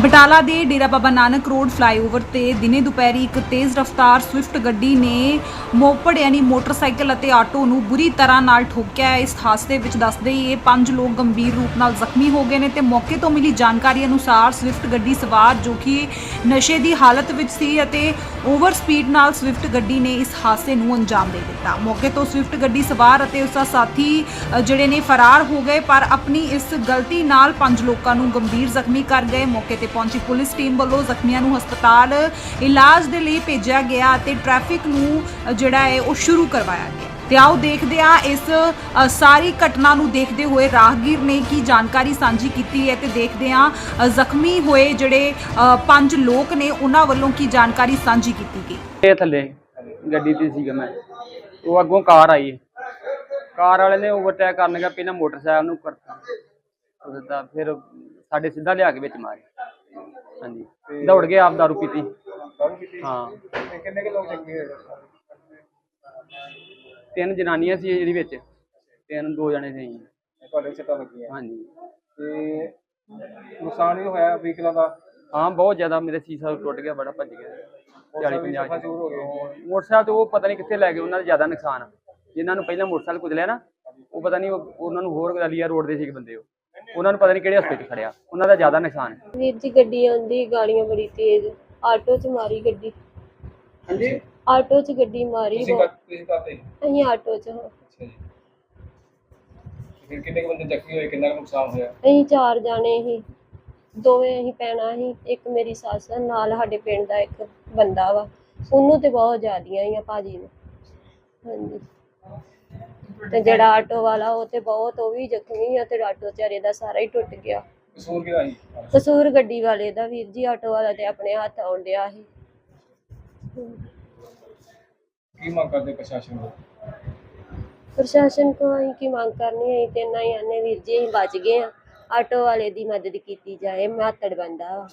ਬਟਾਲਾ ਦੇ Dera Baba Nanak road flyover ਤੇ ਦਿਨੇ ਦੁਪਹਿਰੀ ਇੱਕ ਤੇਜ਼ ਰਫ਼ਤਾਰ ਸਵਿਫਟ ਗੱਡੀ ਨੇ ਮੋਪੜ ਯਾਨੀ ਮੋਟਰਸਾਈਕਲ ਅਤੇ ਆਟੋ ਨੂੰ ਬੁਰੀ ਤਰ੍ਹਾਂ ਨਾਲ ਠੋਕਿਆ ਇਸ ਹਾਦਸੇ ਵਿੱਚ ਦੱਸਦੇ ਹੀ ਇਹ ਪੰਜ ਲੋਕ ਗੰਭੀਰ ਰੂਪ ਨਾਲ ਜ਼ਖਮੀ ਹੋ ਗਏ ਨੇ ਤੇ ਮੌਕੇ ਤੋਂ ਮਿਲੀ ਜਾਣਕਾਰੀ ਅਨੁਸਾਰ ਸਵਿਫਟ ਗੱਡੀ ਸਵਾਰ ਜੋ ਕਿ ਨਸ਼ੇ ਦੀ ਹਾਲਤ ਵਿੱਚ ਸੀ ਅਤੇ ਓਵਰ ਸਪੀਡ ਨਾਲ ਸਵਿਫਟ ਗੱਡੀ ਨੇ ਇਸ ਹਾਦਸੇ ਨੂੰ ਅੰਜਾਮ ਦੇ ਦਿੱਤਾ। ਮੌਕੇ ਤੋਂ ਸਵਿਫਟ ਗੱਡੀ ਸਵਾਰ ਅਤੇ ਉਸ ਦਾ ਸਾਥੀ ਜਿਹੜੇ ਨੇ ਫਰਾਰ ਹੋ ਗਏ, ਪਰ ਆਪਣੀ ਇਸ ਗਲਤੀ ਨਾਲ ਪੰਜ ਲੋਕਾਂ ਨੂੰ ਗੰਭੀਰ ਜ਼ਖਮੀ ਕਰ ਗਏ। ਮੌਕੇ ਤੇ ਪਹੁੰਚੀ ਪੁਲਿਸ ਟੀਮ ਵੱਲੋਂ ਜ਼ਖਮੀਆਂ ਨੂੰ ਹਸਪਤਾਲ ਇਲਾਜ ਦੇ ਲਈ ਭੇਜਿਆ ਗਿਆ ਅਤੇ ਟ੍ਰੈਫਿਕ ਨੂੰ ਜਿਹੜਾ ਹੈ, ਉਹ ਸ਼ੁਰੂ ਕਰਵਾਇਆ ਗਿਆ। ਤੇ ਆਓ ਦੇਖਦੇ ਹਾਂ ਇਸ ਸਾਰੀ ਘਟਨਾ ਨੂੰ ਦੇਖਦੇ ਹੋਏ ਰਾਹਗੀਰ ਨੇ ਕੀ ਜਾਣਕਾਰੀ ਸਾਂਝੀ ਕੀਤੀ ਹੈ ਤੇ ਦੇਖਦੇ ਹਾਂ ਜ਼ਖਮੀ ਹੋਏ ਜਿਹੜੇ ਪੰਜ ਲੋਕ ਨੇ, ਉਹਨਾਂ ਵੱਲੋਂ ਕੀ ਜਾਣਕਾਰੀ ਸਾਂਝੀ ਕੀਤੀ ਗਈ। ਇਹ ਥੱਲੇ ਗੱਡੀ ਤੇ ਸੀਗਾ ਮੈਂ। ਉਹ ਅੱਗੋਂ ਕਾਰ ਆਈ। ਕਾਰ ਵਾਲੇ ਨੇ ਓਵਰਟੇਕ ਕਰਨ ਲੱਗਾ ਪਹਿਲਾਂ ਮੋਟਰਸਾਈਕਲ ਨੂੰ ਕਰਤਾ। ਉਹਦਾ ਫਿਰ ਸਾਡੇ ਸਿੱਧਾ ਲਿਆ ਕੇ ਵਿੱਚ ਮਾਰੇ ਹਾਂਜੀ। ਦੌੜ ਕੇ ਆਪ ਦਾਰੂ ਪੀਤੀ। ਹਾਂ। ਤੇ ਕਿੰਨੇ ਕੁ ਲੋਕ ਜ਼ਖਮੀ ਹੋਏ? ਤਿੰਨ ਜਨਾਨੀਆਂ ਸੀ ਇਹਦੇ ਵਿੱਚ। ਤਿੰਨ ਦੋ ਜਣੇ ਸੀ। ਤੁਹਾਡੇ ਸੱਟਾਂ ਲੱਗੀਆਂ ਹਾਂਜੀ। ਤੇ ਨੁਕਸਾਨ ਵੀ ਹੋਇਆ ਵਹੀਕਲਾਂ ਦਾ? ਹਾਂ ਬਹੁਤ ਜ਼ਿਆਦਾ। ਮੇਰੇ ਸੀਸਾ ਟੁੱਟ ਗਿਆ ਬੜਾ ਭੱਜ ਗਿਆ। 40 ਵੀ 50 ਸਫਾ ਚੂਰ ਹੋ ਗਏ। ਮੋਟਰਸਾਈਕਲ ਤੇ ਉਹ ਪਤਾ ਨਹੀਂ ਕਿੱਥੇ ਲੈ ਗਏ ਉਹਨਾਂ ਦਾ ਜ਼ਿਆਦਾ ਨੁਕਸਾਨ। ਜਿਨ੍ਹਾਂ ਨੂੰ ਪਹਿਲਾਂ ਮੋਟਰਸਾਈਕਲ ਕੁਚਲਿਆ ਨਾ ਉਹ ਪਤਾ ਨਹੀਂ ਉਹ- ਉਹਨਾਂ ਨੂੰ ਹੋਰ ਗਲੀਆ ਰੋਡ ਦੇ ਸੀ ਬੰਦੇ ਉਹ। ਉਹਨਾਂ ਨੂੰ ਪਤਾ ਨਹੀਂ ਕਿਹੜੇ ਹਸਪਤਾਲ 'ਚ ਖੜਿਆ ਉਹਨਾਂ ਦਾ ਜ਼ਿਆਦਾ ਨੁਕਸਾਨ ਹੈ। ਵੀਰ ਜੀ ਗੱਡੀ ਆਉਂਦੀ ਗਾਲੀਆਂ ਬੜੀ ਤੇਜ਼। ਆਟੋ 'ਚ ਮਾਰੀ ਗੱਡੀ। ਹਾਂਜੀ? ਆਟੋ 'ਚ ਗੱਡੀ ਮਾਰੀ ਤੁਸੀਂ ਬਹੁਤ- ਤੁਸੀਂ ਕਰਤੇ ਅਸੀਂ ਆਟੋ 'ਚ ਹਾਂ। ਅੱਛਾ ਜੀ। ਫਿਰ ਕਿੰਨੇ ਕੁ ਬੰਦੇ ਜ਼ਖਮੀ ਹੋਏ? ਕਿੰਨਾ ਕੁ ਨੁਕਸਾਨ ਹੋਇਆ? ਅਸੀਂ ਚਾਰ ਜਾਣੇ ਸੀ। ਦੋਵੇਂ ਅਸੀਂ ਪੈਣਾ ਸੀ। ਇੱਕ ਮੇਰੀ ਸੱਸ ਆ, ਨਾਲ ਸਾਡੇ ਪਿੰਡ ਦਾ ਇੱਕ ਬੰਦਾ ਵਾ। ਉਹਨੂੰ ਤੇ ਬਹੁਤ ਜ਼ਿਆਦੀਆਂ ਆ ਭਾਜੀ ਨੂੰ। ਹਾਂਜੀ। ਤੇ ਜਿਹੜਾ ਆਟੋ ਵਾਲਾ ਉਹ ਤੇ ਬਹੁਤ ਉਹ ਵੀ ਜ਼ਖਮੀ ਆ ਤੇ ਆਟੋ ਚਾਰੇ ਦਾ ਸਾਰਾ ਹੀ ਟੁੱਟ ਗਿਆ। ਕਸੂਰ ਕਿਹਦਾ ਸੀ? ਕਸੂਰ ਗੱਡੀ ਵਾਲੇ ਦਾ ਵੀਰ ਜੀ ਆਟੋ ਵਾਲਾ ਤੇ ਆਪਣੇ ਹੱਥ ਆਉਣ ਡਿਆ ਸੀ। ਕੀ ਮੰਗ ਕਰਦੇ ਪ੍ਰਸ਼ਾਸਨ ਨੂੰ ਪ੍ਰਸ਼ਾਸਨ ਕੋਲ ਅਸੀਂ ਕੀ ਮੰਗ ਕਰਨੀ ਹੈ ਤੇ ਨਾ ਹੀ ਆਨੇ ਵੀਰ ਜੀ ਅਸੀਂ ਬਚ ਗਏ ਆ। ਆਟੋ ਵਾਲੇ ਦੀ ਮਦਦ ਕੀਤੀ ਜਾਏ ਮਾਤੜ ਬੰਦਾ ਵਾ।